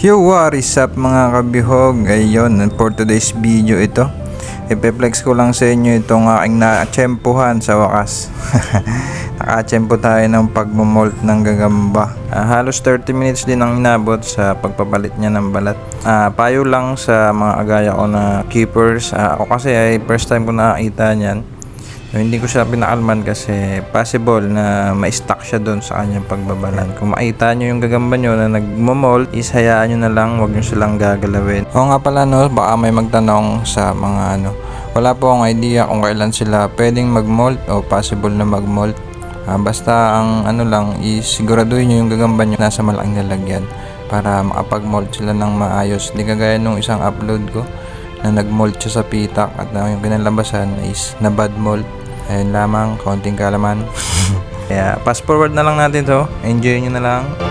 Yo, what is up mga kabihog? Ayun, for today's video ito. Ipeflex ko lang sa inyo itong aking na-tsempuhan sa wakas. Nakatsempo tayo ng pagmumolt ng gagamba. Ah, halos 30 minutes din ang inabot sa pagpapalit niya ng balat. Ah, payo lang sa mga agaya ko na keepers. Ah, ako kasi ay first time ko nakakita niyan. Hindi ko siya pinakalman kasi possible na ma-stuck siya doon sa kanyang pagbabalan. Kung makita nyo yung gagamba nyo na nagmo-mold, is hayaan nyo na lang, huwag nyo silang gagalawin. Oo nga pala no, baka may magtanong sa mga ano. Wala po akong idea kung kailan sila pwedeng mag-mold o possible na mag-mold. Ah, basta ang ano lang is siguraduhin nyo yung gagamba nyo nasa malaking lalagyan para makapag-mold sila ng maayos. Di kagaya nung isang upload ko na nag-mold siya sa pitak at na yung kinalabasan is na bad mold. Ayun lamang, kaunting kalaman. Kaya fast forward na lang natin to. Enjoy nyo na lang.